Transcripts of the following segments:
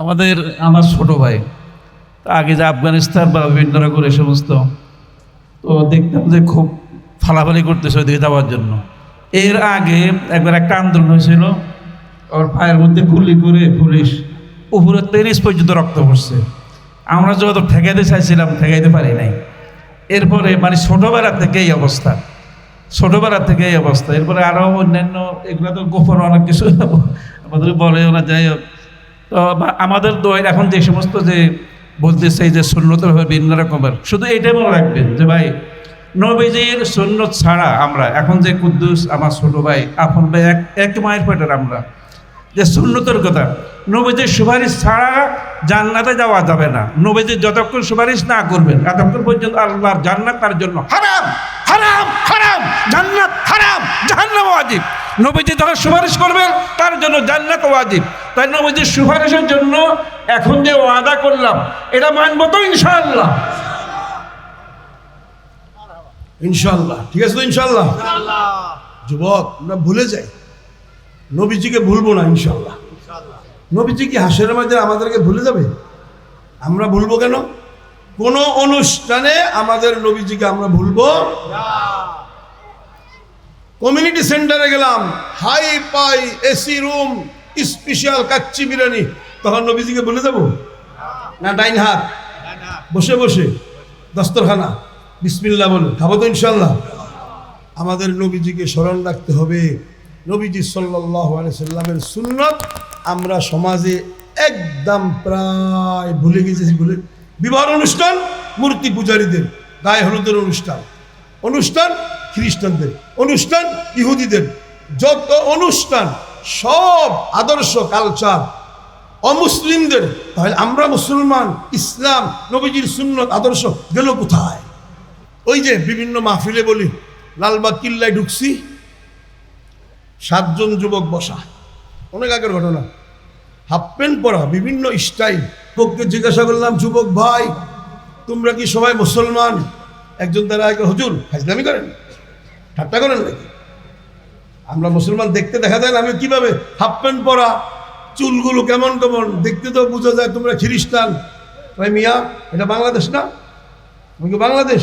আমাদের আমার ছোট ভাই। তা আগে যে আফগানিস্তান বা বিভিন্ন রকম এ সমস্ত, তো দেখতাম যে খুব ফালাফালি করতেছে ওইদিকে যাওয়ার জন্য। এর আগে একবার একটা আন্দোলন হয়েছিল, ওর পায়ের মধ্যে গুলি করে পুলিশ উপরে তেরিশ পর্যন্ত রক্ত পড়ছে। আমরা যত ঠেকাইতে চাইছিলাম, ঠেকাইতে পারি নাই। এরপরে মানে ছোটোবেলা থেকে এই অবস্থা, ছোটোবেলা থেকে এই অবস্থা। এরপরে আরও অন্যান্য, এগুলো তো গোপন অনেক কিছু, আমাদের বলে ওরা যাই হোক। তো আমাদের দোয়ের এখন যে সমস্ত যে বলতেছে এই যে সুন্নতের হবে ভিন্ন রকমের, শুধু এটাই মনে রাখবেন যে ভাই, নবীজির সুন্নত ছাড়া আমরা, এখন যে কুদ্দুস আমার ছোট ভাই, আপন ভাই, এক এক মায়ের পেটের আমরা, যে সুন্নতের কথা, নবীজির সুপারিশ ছাড়া জান্নাতে যাওয়া যাবে না। নবীজির যতক্ষণ সুপারিশ না করবেন ততক্ষণ পর্যন্ত আল্লাহর জান্নাত তার জন্য হারাম হারাম হারাম, জান্নাত ওয়াজিব। নবীজি যখন সুপারিশ করবেন তার জন্য জান্নাত ওয়াজিব। তাই নবীজির সুপারিশের জন্য এখন যে ওয়াদা করলাম এটা মানবো তো ইনশাআল্লাহ। ইনশাল্লাহ ঠিক আছে তো ইনশাল্লাহ যুবক আমরা ভুলে যাই। নবীজিকে ভুলবো না ইনশাল্লাহ নবীজি কি হাসের মাঝে আমাদেরকে ভুলে যাবে? আমরা ভুলবো কেন? কোন অনুষ্ঠানে আমাদের নবীজিকে আমরা ভুলবো? কমিউনিটি সেন্টারে গেলাম, হাই পাই AC room, special kacchi biryani. তখন নবীজিকে বলে যাব না, ডাইন হাত। বসে বসে, দস্তরখানা। বিসমিল্লা বলে খাব তো ইনশাল্লাহ আমাদের নবীজিকে স্মরণ রাখতে হবে, নবীজি সাল্লাহ সাল্লামের সুন্নত আমরা সমাজে একদম প্রায় ভুলে গেছি, ভুলে বিবাহ অনুষ্ঠান, মূর্তি পূজারীদের, গায়ে হলুদের অনুষ্ঠান। অনুষ্ঠান খ্রিস্টানদের। অনুষ্ঠান ইহুদিদের। যত অনুষ্ঠান, সব আদর্শ কালচার অমুসলিমদের। তাহলে আমরা মুসলমান, ইসলাম, নবীজির সুন্নত, আদর্শ গেল কোথায়? ওই যে বিভিন্ন মাহফিলে বলি, লালবাগ কিল্লায় ঢুকছি, সাতজন যুবক বসা। অনেক আগের ঘটনা। হাফ প্যান্ট পরা, বিভিন্ন স্টাইল। লোককে জিজ্ঞাসা করলাম, যুবক ভাই, তোমরা কি সবাই মুসলমান? একজন তারা হুজুর হাজলামি করেন। ঠাট্টা করেন নাকি? আমরা মুসলমান দেখতে দেখা যায় না, আমি কীভাবে হাফ প্যান্ট পরা, চুলগুলো কেমন কেমন, দেখতে তো বোঝা যায় তোমরা খ্রিস্টান। ভাই মিয়া, এটা বাংলাদেশ না? তুমি কি বাংলাদেশ।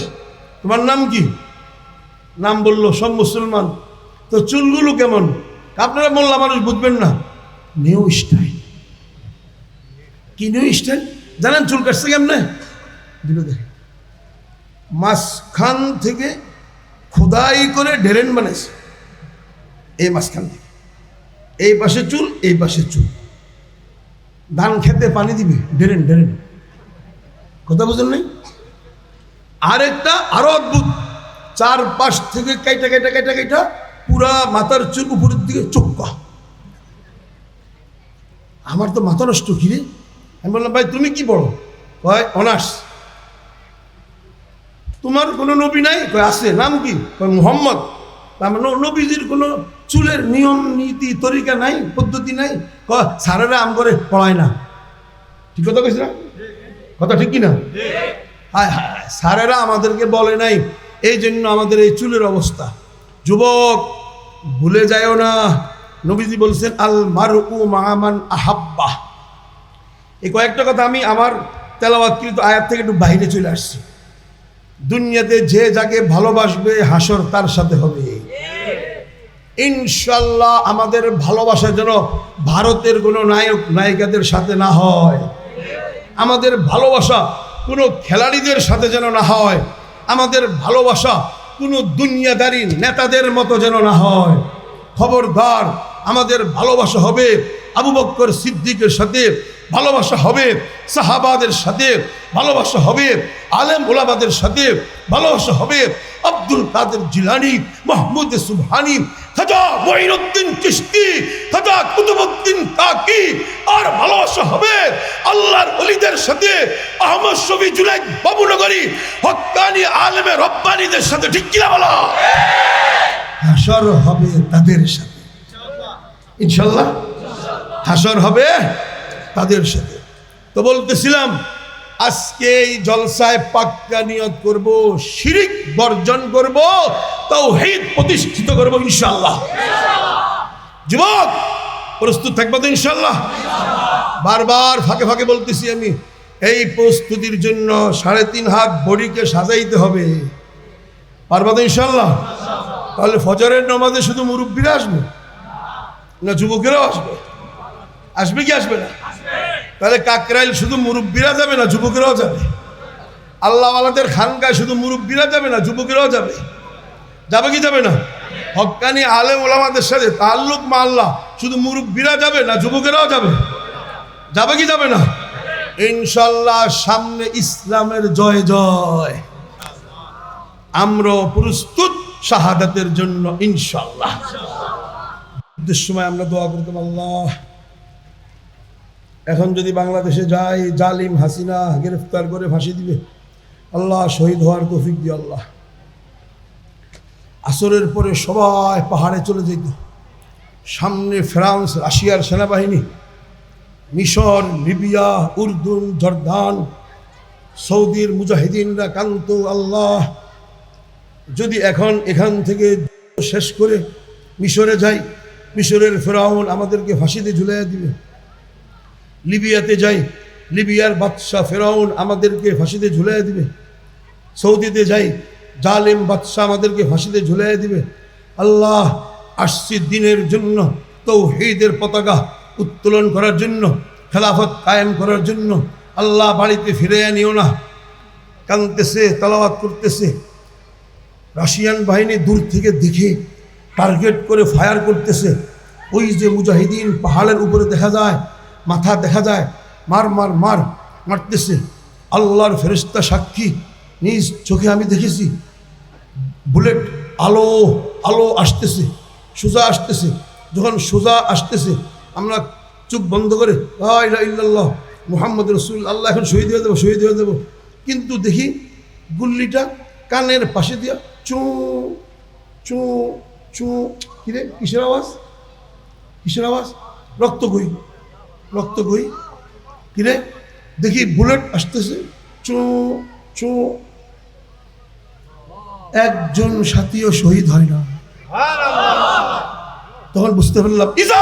তোমার নাম কি? নাম বলল সব মুসলমান। তো চুলগুলো কেমন? আপনারা মোল্লা মানুষ বুঝবেন না। New style. কি নিউ স্টাইল? জানেন চুল কাটছে কেমনে? দেখে মাঝখান থেকে খোদাই করে ডেরেন বানাইছে। এই মাঝখান। থেকে এই পাশে চুল, এই পাশে চুল। ধান খেতে পানি দিবে ডেরেন ডেরেন কথা বুঝলেন নাই? আরেকটা আরও অদ্ভুত। চার পাশ থেকে কাইটা কাইটা কাইটা কাইটা পুরা মাথার চুল উপরের দিকে চোক্কা। আমার তো মাথা নষ্ট কি রে? আমি বললাম, ভাই, তুমি কি পড়ো কয়, অনার্স। তোমার কোনো নবী নাই? কয়, আছে, নাম কি? কয়, মুহাম্মদ। মানে নবীজির কোনো চুলের নিয়ম, নীতি, তরিকা নাই, পদ্ধতি নাই? কয়, স্যারেরা আম করে পড়ায় না। ঠিক কথা কইস না? কথা ঠিক কি না হায় হায়, স্যারেরা আমাদেরকে বলে নাই, এই জন্য আমাদের এই চুলের অবস্থা। যুবক, ভুলে যায়ও না। নবীজি বলছেন, আল মারু মাহামান আহাব্বা এই কয়েকটা কথা আমি আমার তেলাওয়াতকৃত আয়াত থেকে একটু বাইরে চলে আসছি। দুনিয়াতে যে যাকে ভালোবাসবে, হাসর তার সাথে হবে। ইনশাল্লাহ আমাদের ভালোবাসা যেন ভারতের কোনো নায়ক, নায়িকাদের সাথে না হয়। আমাদের ভালোবাসা কোনো খেলাড়িদের সাথে যেন না হয়। আমাদের ভালোবাসা কোনো দুনিয়াদারি নেতাদের মতো যেন না হয়। খবরদার, আমাদের ভালোবাসা হবে আবু বক্কর সিদ্দিকের সাথে ভালোবাসা হবে সাহাবাদের সাথে, ভালোবাসা হবে আলেম ওলাবাদের সাথে, ভালোবাসা হবে আব্দুল কাদের জিলানি, মাহমুদ সুবহানি, খাজা মঈনুদ্দিন চিশতি, খাজা কুতুবুদ্দিন কাকি। আর ভালোবাসা হবে আল্লাহর ওলিদের সাথে, আহমদ শফি জুলাই বাবুনগরী হক্কানি আলেমে রব্বানিদের সাথে, ঠিক কিনা বলো? হাসর হবে তাদের সাথে। ইনশাল্লাহ। হাসর হবে তাদের সাথে। তো বলতেছিলাম, আজকে এই জলসায় পাক্কা নিয়ত করব, শিরিক বর্জন করব তাও হেদ প্রতিষ্ঠিত করব ইনশাল্লাহ যুবক, প্রস্তুত থাকব তো ইনশাল্লাহ বারবার ফাঁকে ফাঁকে বলতেছি আমি, এই প্রস্তুতির জন্য সাড়ে তিন হাত বডিকে সাজাইতে হবে। পারবা তো ইনশাল্লাহ তাহলে ফজরের নামাজে শুধু মুরব্বীরা আসবে? না যুবকেরাও আসবে? আসবে কি আসবে না? তাহলে কাকরাইল শুধু মুরব্বীরা যাবে না, যুবকেরাও যাবে? আল্লাহওয়ালাদের খানকায় শুধু মুরব্বীরা যাবে না, যুবকেরাও যাবে? যাবে কি যাবে না? হকানি আলেম ওলামাদের সাথে তাল্লুক আল্লাহ শুধু মুরব্বীরা যাবে না, যুবকেরাও যাবে? যাবে কি যাবে না? ইনশাল্লাহ সামনে ইসলামের জয় জয়। আমরা প্রস্তুত শাহাদাতের জন্য, ইনশাল্লাহ। সময় আমরা দোয়া করতাম আল্লাহ এখন যদি বাংলাদেশে যাই জালিম হাসিনা গ্রেফতার করে ফাঁসি দিবে, আল্লাহ শহীদ হওয়ার তৌফিক দিয়ে আল্লাহ। আসরের পরে সবাই পাহাড়ে চলে যেত সামনে ফ্রান্স, রাশিয়ার সেনাবাহিনী, মিশর, লিবিয়া উর্দুন জর্দান, সৌদির মুজাহিদিনরা কান্ত আল্লাহ, যদি এখন এখান থেকে শেষ করে মিশরে যাই, মিশরের ফেরাউন আমাদেরকে ফাঁসিতে ঝুলাই দিবে। লিবিয়াতে যাই, লিবিয়ার বাদশাহ ফেরাউন আমাদেরকে ফাঁসিতে ঝুলাই দিবে। সৌদিতে যাই, জালেম বাদশাহ আমাদেরকে ফাঁসিতে ঝুলাই দিবে। আল্লাহ আসছি দিনের জন্য, তৌহিদের পতাকা উত্তোলন করার জন্য, খেলাফত কায়েম করার জন্য। আল্লাহ বাড়িতে ফিরে আনিও না। কানতেছে তালাওয়াত করতেছে। রাশিয়ান বাহিনী দূর থেকে দেখে টার্গেট করে ফায়ার করতেছে। ওই যে মুজাহিদিন পাহাড়ের উপরে দেখা যায় মাথা দেখা যায়, মার মার মার, মারতেছে। আল্লাহর ফেরেস্তা সাক্ষী, নিজ চোখে আমি দেখেছি, বুলেট আলো আলো আসতেছে, সোজা আসতেছে। যখন সোজা আসতেছে, আমরা চুপ বন্ধ করে ইল্লাল্লাহ, মুহাম্মদ রসুল, আল্লাহ এখন শহীদ হয়ে দেবো শহীদ হয়ে দেবো কিন্তু দেখি গুল্লিটা কানের পাশে দিয়া চু চু চু কিরে কিসের আওয়াজ? কিসের আওয়াজ? রক্ত গই রক্ত বই। কিরে দেখি বুলেট আসতেছে। চো চো। একজন সাথীও শহীদ হয় না। তখন বুঝতে পারলাম ইজা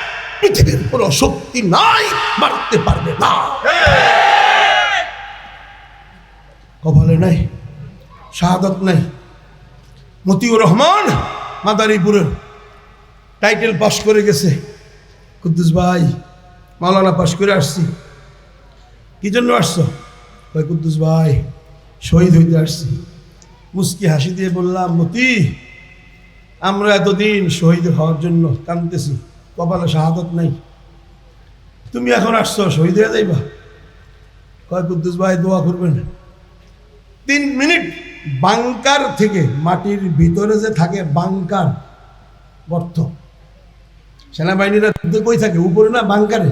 পৃথিবীর কোনো শক্তি নাই, মারতে পারবে না। কপালে নাই, শাহাদত নাই। মতিউর রহমান মাদারীপুরের টাইটেল পাস করে গেছে। কুদ্দুস ভাই, মাওলানা পাস করে আসছি। কি জন্য আসছো? ভাই কুদ্দুস ভাই, শহীদ হইতে আসছি। মুস্কি হাসি দিয়ে বললাম, মতি, আমরা এতদিন শহীদ হওয়ার জন্য কাঁদতেছি। কপালে শাহাদত নাই। তুমি এখন আসছো, শহীদ হয়ে যাইবা। কয়, কুদ্দুস ভাই, দোয়া করবেন। তিন মিনিট বাংকার থেকে মাটির ভিতরে যে থাকে বাংকার, অর্থ। সেনাবাহিনীরা যুদ্ধে কই থাকে? উপরে না বাংকারে?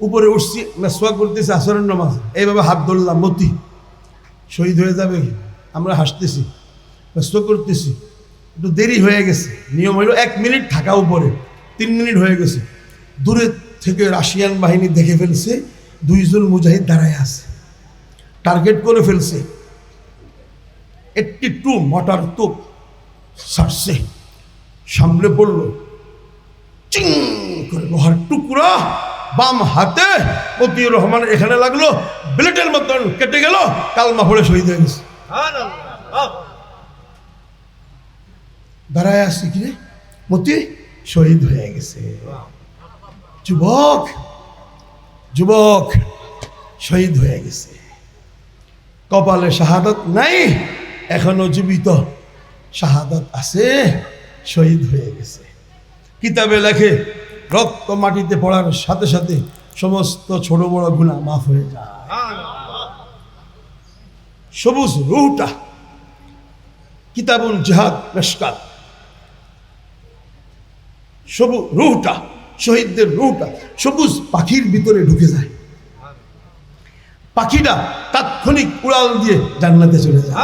উপরে উঠছি মেসোয়া করতেছি আসরের নামাজ। এইভাবে হাত ধরলাম, মতি। শহীদ হয়ে যাবে আমরা হাসতেছি মেসোয়া করতেছি। একটু দেরি হয়ে গেছে। নিয়ম হইল এক মিনিট থাকা উপরে। তিন মিনিট হয়ে গেছে। দূরে থেকে রাশিয়ান বাহিনী দেখে ফেলছে দুইজন মুজাহিদ দাঁড়ায় আছে। টার্গেট করে ফেলছে। একটি টু মোটর তোপ সারছে সামনে পড়ল। চিং করে লোহার টুকরা বাম হাতে মতিউর রহমান এখানে লাগল। ব্লেটের মতন কেটে গেল কালমা পড়ে শহীদ হয়ে গেছে। দাঁড়ায় আসছি কিরে মতি শহীদ হয়ে গেছে। যুবক যুবক, শহীদ হয়ে গেছে। কপালে শাহাদত নাই, এখনও জীবিত। শাহাদত আছে, শহীদ হয়ে গেছে। কিতাবে লেখে, রক্ত মাটিতে পড়ার সাথে সাথে সমস্ত ছোট বড় গুণা মাফ হয়ে যায়। সবুজ রুহটা কিতাবুল জেহাদ মেশকাত সবুজ রুহটা, শহীদদের রুহটা সবুজ পাখির ভিতরে ঢুকে যায়। পাখিটা তাৎক্ষণিক উড়াল দিয়ে জান্নাতে চলে যায়।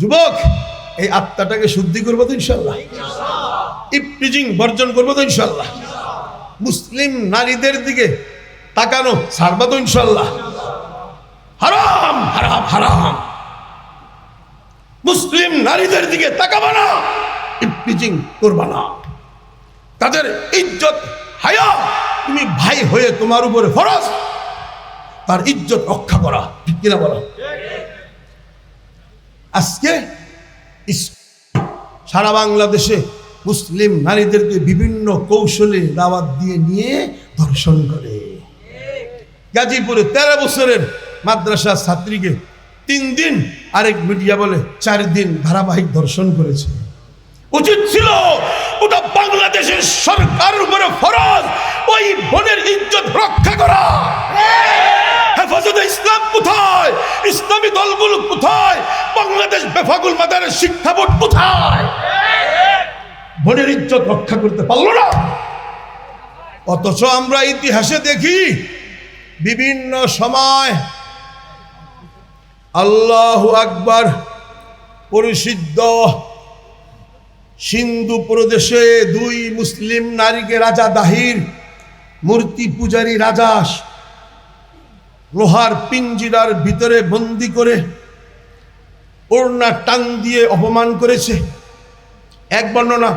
যুবক, এই আত্মাটাকে শুদ্ধি করব তো ইনশাল্লাহ ইপটিজিং বর্জন করব তো ইনশাল্লাহ মুসলিম নারীদের দিকে তাকানো ছাড়বা তো ইনশাল্লাহ হারাম হারাম হারাম। মুসলিম নারীদের দিকে তাকাবা না ইপটিজিং করবা না। তাদের ইজ্জত হায়া। তুমি ভাই হয়ে তোমার উপরে ফরজ। তার ইজ্জত রক্ষা করা, ঠিক কিনা বলো? আজকে সারা বাংলাদেশে মুসলিম নারীদেরকে বিভিন্ন কৌশলে দাওয়াত দিয়ে নিয়ে ধর্ষণ করে। গাজীপুরে তেরো বছরের মাদ্রাসা ছাত্রীকে তিন দিন আরেক মিডিয়া বলে চার দিন ধারাবাহিক ধর্ষণ করেছে। উচিত ছিল ওটা বাংলাদেশের সরকারের উপরে ফরজ, ওই বোনের ইজ্জত রক্ষা করা। হেফাজতে ইসলাম কোথায়? ইসলামী দলগুলো কোথায়? বাংলাদেশ বেফাকুল মাদারের শিক্ষা বোর্ড কোথায়? বোনের ইজ্জত রক্ষা করতে পারল না। অথচ আমরা ইতিহাসে দেখি, বিভিন্ন সময় আল্লাহ আকবার পরিসিদ্ধ সিন্ধু প্রদেশে দুই মুসলিম নারীকে রাজা দাহির, মূর্তি পূজারী রাজা লোহার পিঞ্জিরার ভিতরে বন্দি করে ওড়না টান দিয়ে অপমান করেছে। এক বর্ণনা,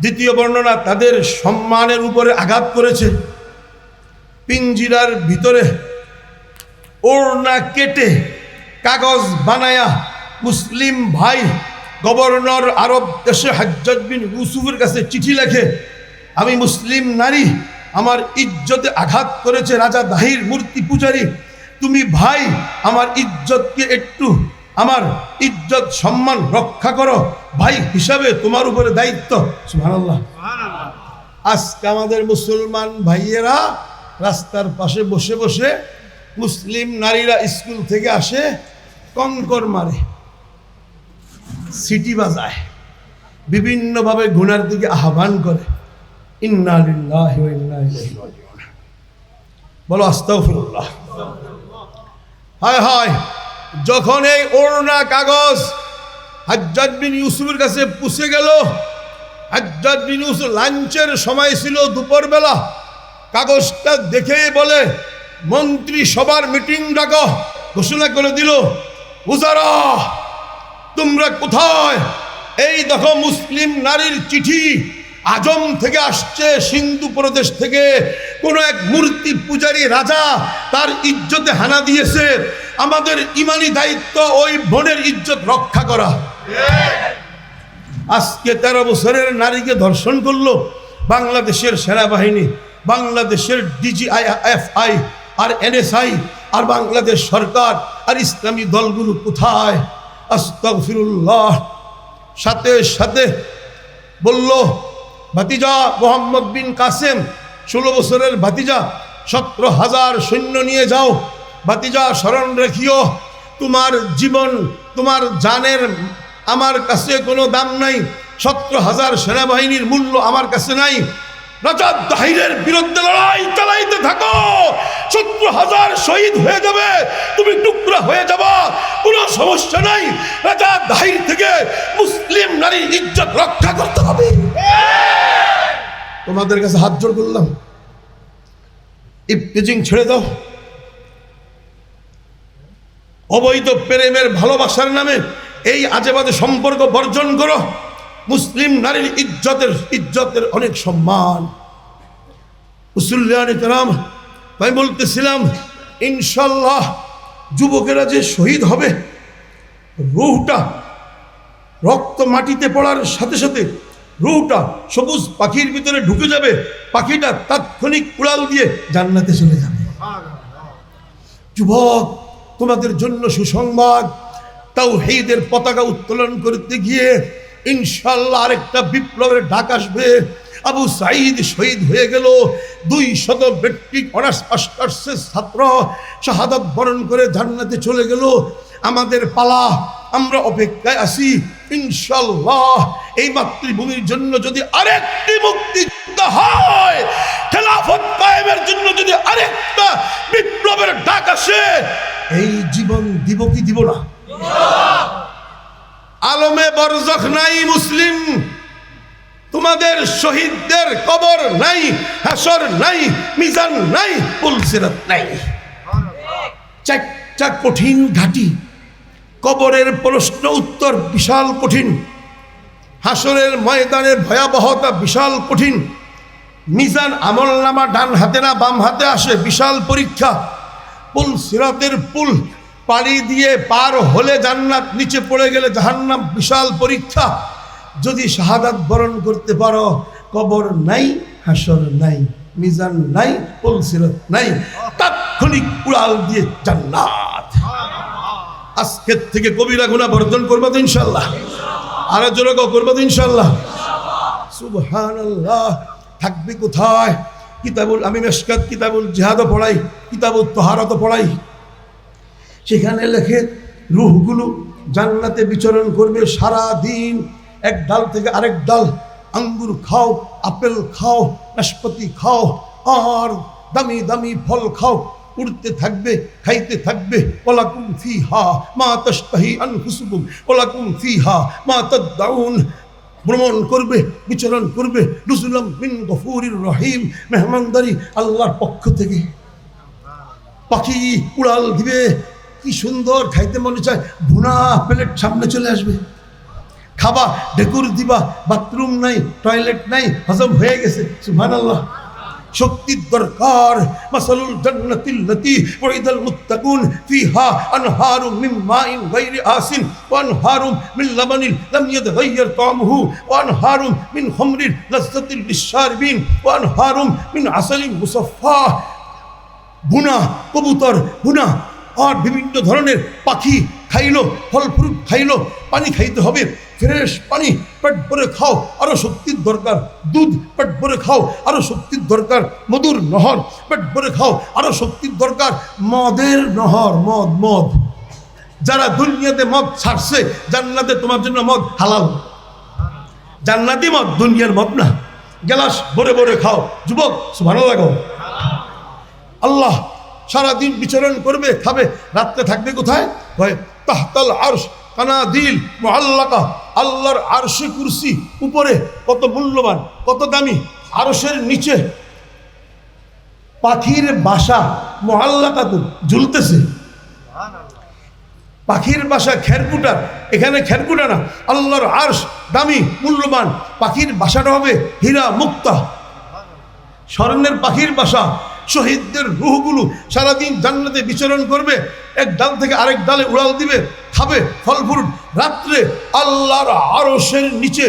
দ্বিতীয় বর্ণনা তাদের সম্মানের উপরে আঘাত করেছে। পিঞ্জিরার ভিতরে ওড়না কেটে কাগজ বানায়া মুসলিম ভাই গভর্নর আরব দেশে হাজ্জাজ বিন ইউসুফের কাছে চিঠি লেখে আমি মুসলিম নারী আমার ইজ্জতে আঘাত করেছে রাজা দাহির মূর্তি পূজারী। তুমি ভাই আমার ইজ্জতকে একটু আমার ইজ্জত সম্মান রক্ষা করো। ভাই হিসাবে তোমার উপরে দায়িত্ব। সুবহানাল্লাহ। আজকে আমাদের মুসলমান ভাইয়েরা রাস্তার পাশে বসে বসে মুসলিম নারীরা স্কুল থেকে আসে কঙ্কর মারে। সিটি বাজায়, বিভিন্নভাবে গুনার দিকে আহ্বান করে। বলো, আস্তাগফিরুল্লাহ। হায় হায়, যখন এই ওড়না কাগজ হাজ্জাজ বিন ইউসুফের কাছে পুষে গেল, হাজ্জাজ বিন ইউসুফ লাঞ্চের সময় ছিল দুপুরবেলা। কাগজটা দেখে বলে, মন্ত্রী সবার মিটিং ডাকো, ঘোষণা করে দিল, উজারা! তোমরা কোথায়? এই দেখো মুসলিম নারীর চিঠি। আজম থেকে আসছে, সিন্ধু প্রদেশ থেকে। কোনো এক মূর্তি পূজারী রাজা তার ইজ্জতে হানা দিয়েছে। আমাদের ইমানি দায়িত্ব ওই বোনের ইজ্জত রক্ষা করা। আজকে তেরো বছরের নারীকে ধর্ষণ করল বাংলাদেশের সেনাবাহিনী, বাংলাদেশের ডিজিআইএফআই আর এনএসআই, আর বাংলাদেশ সরকার আর ইসলামী দলগুলো কোথায়? আস্তগফিরুল্লাহ। সাথে সাথে বলল, ভাতিজা মোহাম্মদ বিন কাসেম, ষোলো বছরের ভাতিজা, সতেরো হাজার সৈন্য নিয়ে যাও। ভাতিজা, স্মরণ রেখিও, তোমার জীবন, তোমার জানের আমার কাছে কোনো দাম নাই। সতেরো হাজার সেনাবাহিনীর মূল্য আমার কাছে নাই। রাজা দাহিরের বিরুদ্ধে লড়াই চালাইতে থাকো। সত্তর হাজার শহীদ হয়ে যাবে, তুমি টুকরা হয়ে যাবা, কোনো সমস্যা নাই। রাজা দাহির থেকে মুসলিম নারীর ইজ্জত রক্ষা করতে হবে। তোমাদের কাছে হাত জোর করলাম। ইফতেজিং ছেড়ে দাও। অবৈধ প্রেমের ভালোবাসার নামে এই আজেবাজে সম্পর্ক বর্জন করো। মুসলিম নারীর ইজ্জতের ইজ্জতের অনেক সম্মান। আমি বলতেছিলাম ইনশাল্লাহ যুবকেরা যে শহীদ হবে, রুহটা রক্ত মাটিতে পড়ার সাথে সাথে রুহটা সবুজ পাখির ভিতরে ঢুকে যাবে, পাখিটা তাৎক্ষণিক উড়াল দিয়ে জান্নাতে চলে যাবে। যুবক, তোমাদের জন্য সুসংবাদ তাও হেইদের পতাকা উত্তোলন করতে গিয়ে ইনশাল্লাহ আরেকটা বিপ্লবের ডাক আসবে। আবু সাইদ শহীদ হয়ে গেল। দুই শত মেট্রিক অনার্স মাস্টার্সের ছাত্র শাহাদত বরণ করে জান্নাতে চলে গেল। আমাদের পালা, আমরা অপেক্ষায় আছি। ইনশাল্লাহ এই মাতৃভূমির জন্য যদি আরেকটি মুক্তিযুদ্ধ হয়, খেলাফত কায়েমের জন্য যদি আরেকটা বিপ্লবের ডাক আসে, এই জীবন দিব কি দিব না? আলমে বরজখ নাই মুসলিম। তোমাদের শহীদদের কবর নাই, হাসর নাই, মিজান নাই পুলসিরাত নাই। চারটা কঠিন ঘাটি। কবরের প্রশ্ন উত্তর বিশাল কঠিন। হাসরের ময়দানের ভয়াবহতা বিশাল কঠিন। মিজান আমল নামা ডান হাতে না বাম হাতে আসে বিশাল পরীক্ষা। পুল সিরাতের পুল পাড়ি দিয়ে পার হলে জান্নাত নিচে পড়ে গেলে জাহান্নাম বিশাল পরীক্ষা। যদি শাহাদাত বরণ করতে পারো, কবর নাই, হাসর নাই, মিজান নাই পুল সিরাত নাই, তাৎক্ষণিক উড়াল দিয়ে জান্নাত। আজকের থেকে কবিরা গুণা বর্জন করব তো ইনশাল্লাহ আরও জোরে করব তো ইনশাল্লাহ সুবহানাল্লাহ। থাকবে কোথায়? কিতাবুল আমি মেশকাত কিতাবুল জিহাদও পড়াই কিতাবুল তহারতও পড়াই। সেখানে লেখে, রুহগুলো জান্নাতে বিচরণ করবে সারা দিন এক ডাল থেকে আরেক ডাল, আঙ্গুর খাও, আপেল খাও, নাশপাতি খাও, আর দামি দামি ফল খাও। উড়তে থাকবে, খাইতে থাকবে ওলাকুম ফি হা মা তস্তাহি আনফুসুকুম ওলাকুম ফি হা মা তদ্দাউন ভ্রমণ করবে, বিচরণ করবে রুসুলাম বিন গফুরির রহিম। মেহমানদারি আল্লাহর পক্ষ থেকে। পাখি উড়াল দিবে কি সুন্দর, খাইতে মনে চায়, ভুনা প্লেট সামনে চলে আসবে। খাবা, ঢেকুর দিবা, বাথরুম নাই, টয়লেট নাই, হজম হয়ে গেছে সুহান শক্তির দরকার, মাসালুল জান্নাতিল লতি ওয়াইদাল মুত্তাকুন ফিহা আনহারুম মিন মাইন গায়রি আসিন ওয়া আনহারুম মিন লাবানিন লাম ইয়াতগায়্যার তা'মুহু, ওয়া আনহারুম মিন খামরিন লাযযাতিল লিশশারিবিন, ওয়া আনহারুম মিন আসালিন মুসাফফা। বুনা কবুতর বুনা আর বিভিন্ন ধরনের পাখি খাইলো ফল ফ্রুট খাইলো, পানি খাইতে হবে। ফ্রেশ পানি, পেট ভরে খাও আরও শক্তির দরকার। দুধ, পেট ভরে খাও আরও শক্তির দরকার। মধুর নহর, পেট ভরে খাও আরও শক্তির দরকার। মদের নহর, মদ মদ। যারা দুনিয়াতে মদ ছাড়ছে, জান্নাতে তোমার জন্য মদ হালাল। জান্নাতি মদ দুনিয়ার মদ না। গেলাস ভরে ভরে খাও। যুবক ভালো লাগো আল্লাহ সারাদিন বিচরণ করবে, খাবে, রাত্রে থাকবে কোথায়? কয় তাহতাল আরশ, কানাদিল মহাল্লাকা আল্লাহর আরশে কুরসি, উপরে কত মূল্যবান, কত দামি, আরশের নিচে। পাখির বাসা মহাল্লাকা তো ঝুলতেছে। পাখির বাসা খেরকুটা এখানে খেরকুটা না, আল্লাহর আরশ দামি, মূল্যবান, পাখির বাসাটা হবে হীরা মুক্তা। স্বর্ণের পাখির বাসা শহীদদের রুহগুলো সারাদিন জান্নাতে বিচরণ করবে। এক ডাল থেকে আরেক ডালে উড়াল দিবে, খাবে ফল ফ্রুট। রাত্রে আল্লাহর আরসের নিচে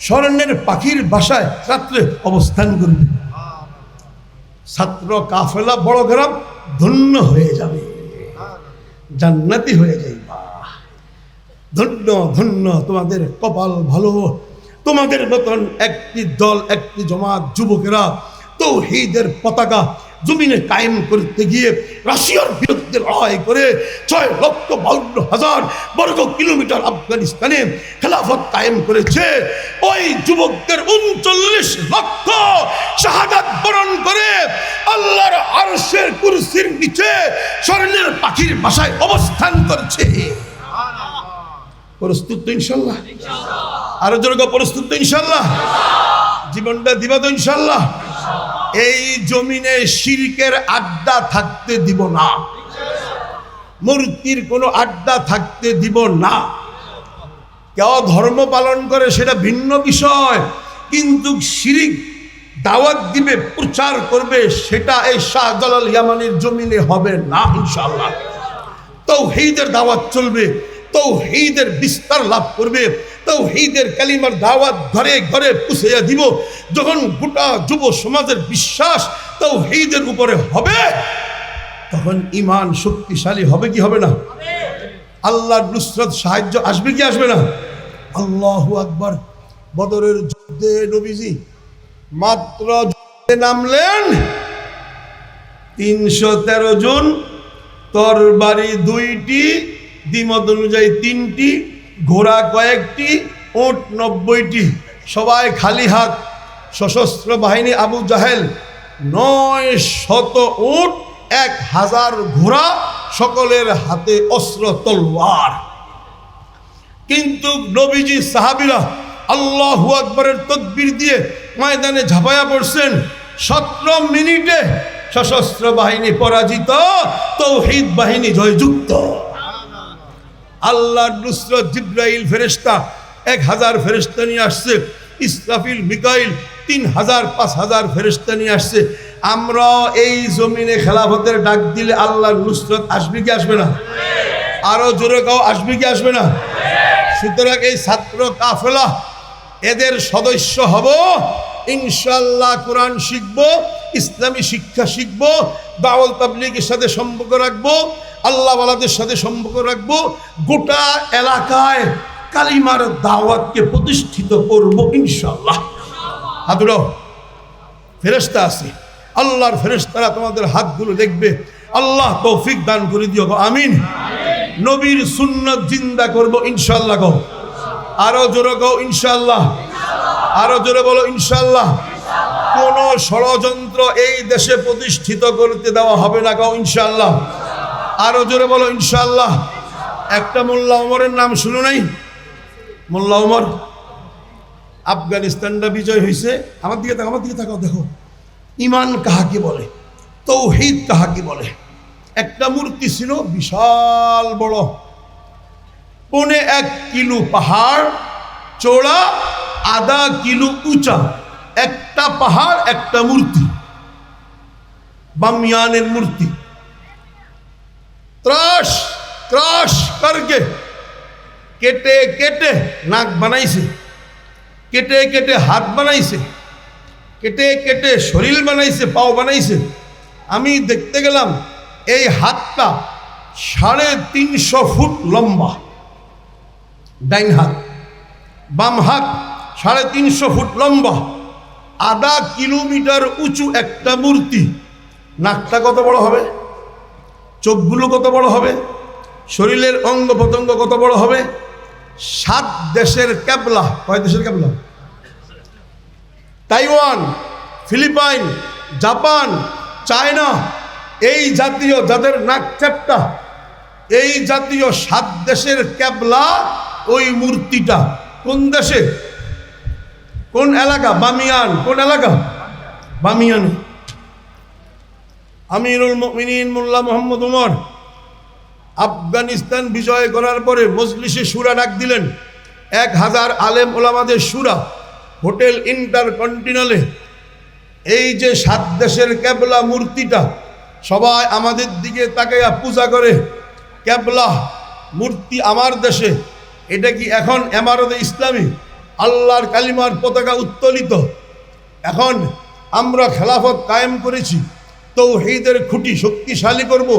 স্বর্ণের পাখির বাসায় রাত্রে অবস্থান করবে। ছাত্র কাফেলা বড় গ্রাম ধন্য হয়ে যাবে। জান্নাতি হয়ে যাইবা। ধন্য ধন্য, তোমাদের কপাল ভালো। তোমাদের মতন একটি দল, একটি জমাত যুবকেরা তৌহিদের পতাকা জমিনে কায়েম করতে গিয়ে রাশিয়ার বিরুদ্ধে লড়াই করে ছয় লক্ষ বাউন্ন হাজার বর্গ কিলোমিটার আফগানিস্তানে খেলাফত কায়েম করেছে। ওই যুবকদের উনচল্লিশ লক্ষ শাহাদাত বরণ করে আল্লাহর আরশের কুরসির নিচে স্বর্ণের পাখির বাসায় অবস্থান করছে। প্রস্তুত তো ইনশাল্লাহ। আরও জোর প্রস্তুত তো ইনশাল্লাহ। জীবনটা দিবা তো ইনশাল্লাহ। এই জমিনে শিরকের আড্ডা থাকতে দিব না। মূর্তির কোনো আড্ডা থাকতে দিব না। কেউ ধর্ম পালন করে সেটা ভিন্ন বিষয়, কিন্তু শিরিক দাওয়াত দিবে, প্রচার করবে, সেটা এই শাহজালাল ইয়ামানির জমিনে হবে না ইনশাল্লাহ। তৌহিদের দাওয়াত চলবে তৌহিদের বিস্তার লাভ করবে। তৌহিদের কালিমার দাওয়াত ঘরে ঘরে পুষাইয়া দিব। যখন গোটা যুব সমাজের বিশ্বাস তৌহিদের উপরে হবে, তখন ইমান শক্তিশালী হবে কি হবে না? আল্লাহর নুসরত সাহায্য আসবে কি আসবে না? আল্লাহু আকবার। বদরের যুদ্ধে নবীজি মাত্র যুদ্ধে নামলেন। তিনশো তেরো জন তরবারি দুইটি দ্বিমত অনুযায়ী তিনটি, ঘোড়া কয়েকটি ওট নব্বইটি। সবাই খালি হাত। সশস্ত্র বাহিনী আবু জাহেল, নয় শত উট, এক হাজার ঘোড়া, সকলের হাতে অস্ত্র, তলোয়ার। কিন্তু নবীজি সাহাবিরা আল্লাহ আকবরের তকবির দিয়ে ময়দানে ঝাঁপায়া পড়ছেন। সতেরো মিনিটে সশস্ত্র বাহিনী পরাজিত, তৌহিদ বাহিনী জয়যুক্ত। আল্লাহ নুসরত জিব্রাইল ফেরেস্তা এক হাজার ফেরেশতা নিয়ে আসছে, ইসরাফিল মিকাইল তিন হাজার, পাঁচ হাজার ফেরেশতা নিয়ে আসছে। আমরা এই জমিনে খেলাফতের ডাক দিলে আল্লাহর নুসরত আসবে কি আসবে না? আরও জোরে কাউ আসবে কি আসবে না? সুতরাং এই ছাত্র কাফেলা, এদের সদস্য হব ইনশাল্লাহ কোরআন শিখব, ইসলামী শিক্ষা শিখব দাওয়াল তাবলিগের সাথে সম্পর্ক রাখব আল্লাহওয়ালাদের সাথে সম্পর্ক রাখব। গোটা এলাকায় কালিমার দাওয়াতকে প্রতিষ্ঠিত করব ইনশাল্লাহ হাতুড়ো ফেরেস্তা আছে। আল্লাহর ফেরেস্তারা তোমাদের হাতগুলো দেখবে। আল্লাহ তৌফিক দান করে দিও আমিন। নবীর সুন্নত জিন্দা করব ইনশাল্লাহ গো। আরও জোরে গো ইনশাল্লাহ আরও জোরে বলো ইনশাল্লাহ কোন ষড়যন্ত্র এই দেশে প্রতিষ্ঠিত করতে দেওয়া হবে না গো ইনশাল্লাহ আরও জোরে বলো ইনশাল্লাহ একটা মোল্লা ওমরের নাম শুনো নাই? মোল্লা ওমর, আফগানিস্তানটা বিজয় হয়েছে আমার দিকে তাকাও, আমার দিকে তাকাও, দেখো। ইমান কাহাকে বলে? তৌহিদ কাহাকে বলে? একটা মূর্তি ছিল বিশাল বড়। পনে এক কিলো পাহাড় চোড়া আধা কিলো উঁচা। একটা পাহাড়, একটা মূর্তি। বামিয়ানের মূর্তি। ত্রাস ত্রাস করকে কেটে কেটে নাক বানাইছে। কেটে কেটে হাত বানাইছে। কেটে কেটে শরীর বানাইছে, পাও বানাইছে। আমি দেখতে গেলাম, এই হাতটা সাড়ে তিনশো ফুট লম্বা। ডাইন হাত। বাম হাত সাড়ে তিনশো ফুট লম্বা। আধা কিলোমিটার উঁচু একটা মূর্তি। নাকটা কত বড় হবে? চোখগুলো কত বড় হবে? শরীরের অঙ্গ প্রত্যঙ্গ কত বড় হবে? সাত দেশের ক্যাবলা। কয় দেশের ক্যাবলা? তাইওয়ান, ফিলিপাইন, জাপান, চায়না, এই জাতীয় যাদের নাক চ্যাপটা এই জাতীয় সাত দেশের ক্যাবলা ওই মূর্তিটা। কোন দেশে? কোন এলাকা? বামিয়ান। কোন এলাকা? বামিয়ানে। আমিরুল মিনীন মোল্লা মোহাম্মদ উমর। আফগানিস্তান বিজয় করার পরে মজলিসে সুরা ডাক দিলেন। এক হাজার আলেম ওলামাদের সুরা, হোটেল ইন্টারকন্টিনালে। এই যে সাত দেশের ক্যাবলা মূর্তিটা, সবাই আমাদের দিকে তাকাইয়া পূজা করে। ক্যাবলা মূর্তি আমার দেশে, এটা কি এখন এমারতে ইসলামী? আল্লাহর কালিমার পতাকা উত্তোলিত। এখন আমরা খেলাফত কায়েম করেছি। তৌহিদের খুঁটি শক্তিশালী করব।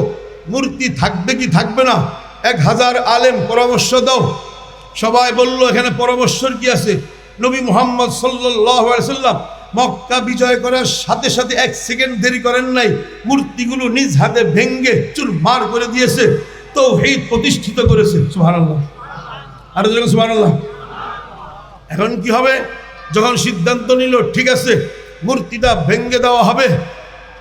মূর্তি থাকবে কি থাকবে না? এক হাজার আলেম পরামর্শ দাও। সবাই বলল, এখানে পরামর্শর কি আছে? নবী মোহাম্মদ সাল্লাম মক্কা বিজয় করার সাথে সাথে এক সেকেন্ড দেরি করেন নাই। মূর্তিগুলো নিজ হাতে ভেঙ্গে চুর মার করে দিয়েছে। তো তৌহিদ প্রতিষ্ঠিত করেছে। সুবহানাল্লাহ। আর যখন সুবহানাল্লাহ। এখন কি হবে? যখন সিদ্ধান্ত নিল, ঠিক আছে, মূর্তিটা ভেঙ্গে দেওয়া হবে।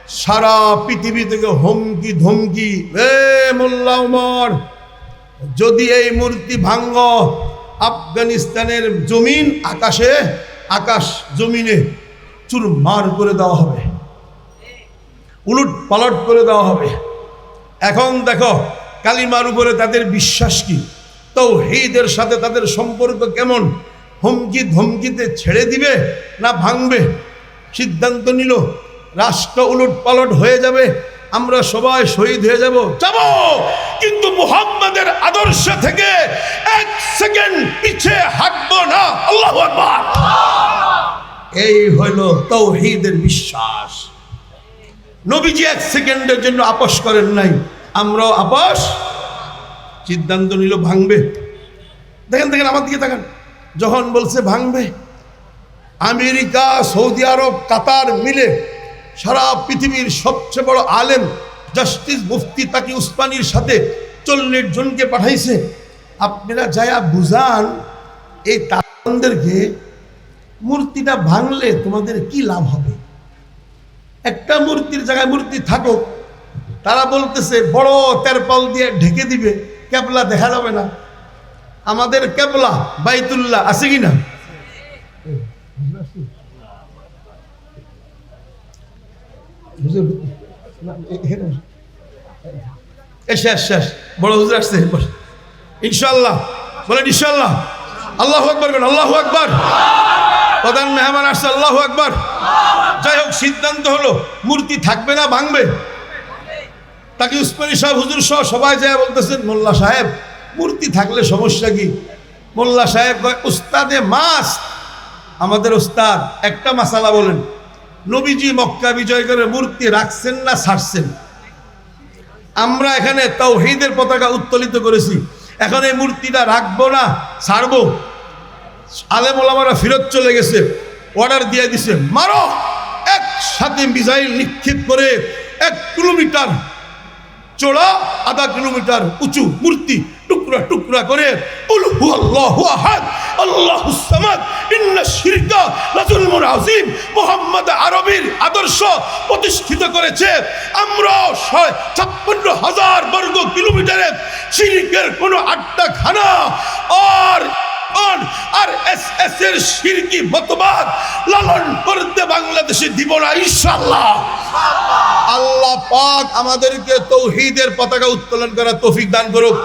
সারা পৃথিবী থেকে হুমকি ধমকি, এ মোল্লা উমর যদি এই মূর্তি ভাঙ্গ আফগানিস্তানের জমিন আকাশে, আকাশ জমিনে চুরমার করে দেওয়া হবে, উলুট পালট করে দেওয়া হবে। এখন দেখো, কালিমার উপরে তাদের বিশ্বাস কি? তো হেইদের সাথে তাদের সম্পর্ক কেমন? হুমকি ধমকিতে ছেড়ে দিবে না ভাঙবে? সিদ্ধান্ত নিল রাষ্ট্র উলট পালট হয়ে যাবে আমরা সবাই শহীদ হয়ে যাব। যাব। কিন্তু মুহাম্মাদের আদর্শ থেকে এক সেকেন্ড পিছে হাঁটবো না। আল্লাহ আকবার। এই হইল তৌহিদের বিশ্বাস। নবীজি এক সেকেন্ডের জন্য আপোষ করেন নাই। আমরাও আপোষ। সিদ্ধান্ত নিল ভাঙবে। দেখেন দেখেন আমার দিকে তাকান। যখন বলছে ভাঙবে আমেরিকা সৌদি আরব কাতার মিলে সারা পৃথিবীর সবচেয়ে বড় আলেম জাস্টিস মুফতি তাকি উসমানির সাথে চল্লিশ জনকে পাঠাইছে। আপনারা যায়া বুঝান, এই তা আমাদেরকে মূর্তিটা ভাঙলে তোমাদের কি লাভ হবে? একটা মূর্তির জায়গায় মূর্তি থাকুক, তারা বলতেছে, বড় তেরপাল দিয়ে ঢেকে দিবে ক্যাবলা দেখা যাবে না। আমাদের ক্যাবলা বাইতুল্লাহ আছে কি না এ শেষ শেষ বড় হুজুর আসছে ইনশাল্লাহ বলেন ইনশাল্লাহ আল্লাহ আকবর বলেন আল্লাহ আকবর প্রধান মেহমান আসছে আল্লাহ আকবর যাই হোক সিদ্ধান্ত হলো মূর্তি থাকবে না ভাঙবে তাকে উসমানী সাহেব হুজুর সহ সবাই যায় বলতেছেন মোল্লা সাহেব মূর্তি থাকলে সমস্যা কি মোল্লা সাহেব উস্তাদে মাস আমাদের উস্তাদ একটা মাসালা বলেন নবীজি মক্কা বিজয় করে মূর্তি রাখছেন না ছাড়ছেন আমরা এখানে তাও হিদের পতাকা উত্তোলিত করেছি। এখন এই মূর্তিটা রাখব না ছাড়বো আলেমারা ফিরত চলে গেছে অর্ডার দিয়ে দিছে, মারো! একসাথে মিসাইল নিক্ষেপ করে এক কিলোমিটার চড়া আধা কিলোমিটার উঁচু মূর্তি টুকরা টুকরা করে আরবীর আদর্শ প্রতিষ্ঠিত আমরা হাজার বর্গ কিলোমিটারে কোনো আড্ডা খানা আর আর আর এস এস এর শিরকি মতবাদ লালন করতে বাংলাদেশে দিব না, ইনশাআল্লাহ। আল্লাহ পাক আমাদেরকে তৌহিদের পতাকা উত্তোলন করার তৌফিক দান করুক।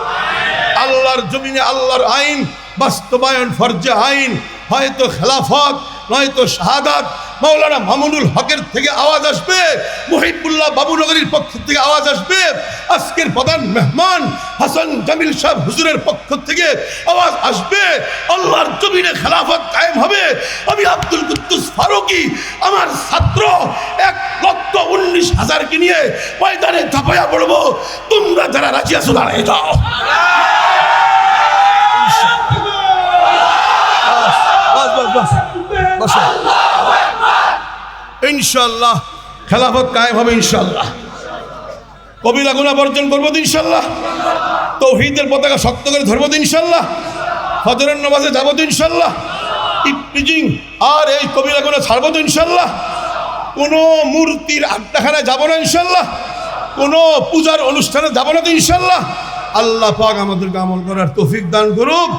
আল্লাহর জমিনে আল্লাহর আইন, বাস্তবায়ন ফরজে আইন হয়তো খেলাফত, নয়তো শাহাদাত মাওলানা মামুনুল হকের থেকে আওয়াজ আসবে, মহিবুল্লাহ বাবুনগরীর পক্ষ থেকে আওয়াজ আসবে, আজকের প্রধান মেহমান হাসান জামিল সাহেব হুজুরের পক্ষ থেকে আওয়াজ আসবে, আল্লাহর জমিনে খেলাফত কায়েম হবে। আমি আব্দুল কুদ্দুস ফারুকি, আমার ছাত্র, এক লক্ষ উনিশ হাজারকে নিয়ে ময়দানে ঝাঁপাইয়া পড়ব। তোমরা যারা রাজি আছো, দাঁড়িয়ে যাও। বাস বাস বাস। বসো। ইনশাল্লাহ খেলাফত কায়েম হবে ইনশাল্লাহ কবিরা গুণা বর্জন করব তো ইনশাল্লাহ তৌহিদের পতাকা শক্ত করে ধরবো ইনশাল্লাহ ফজরের নমাজে যাব ইনশাল্লাহ আর এই কবিরা গুণা ছাড়বো তো ইনশাল্লাহ কোনো মূর্তির আড্ডাখানায় যাব না ইনশাল্লাহ কোনো পূজার অনুষ্ঠানে যাব না তো ইনশাল্লাহ আল্লাহ পাক আমাদেরকে আমল করার তৌফিক দান করুক,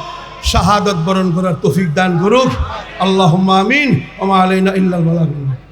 শাহাদত বরণ করার তৌফিক দান করুক। আল্লাহ আমিন। ওমা আলাইনা ইল্লাল বালাগ।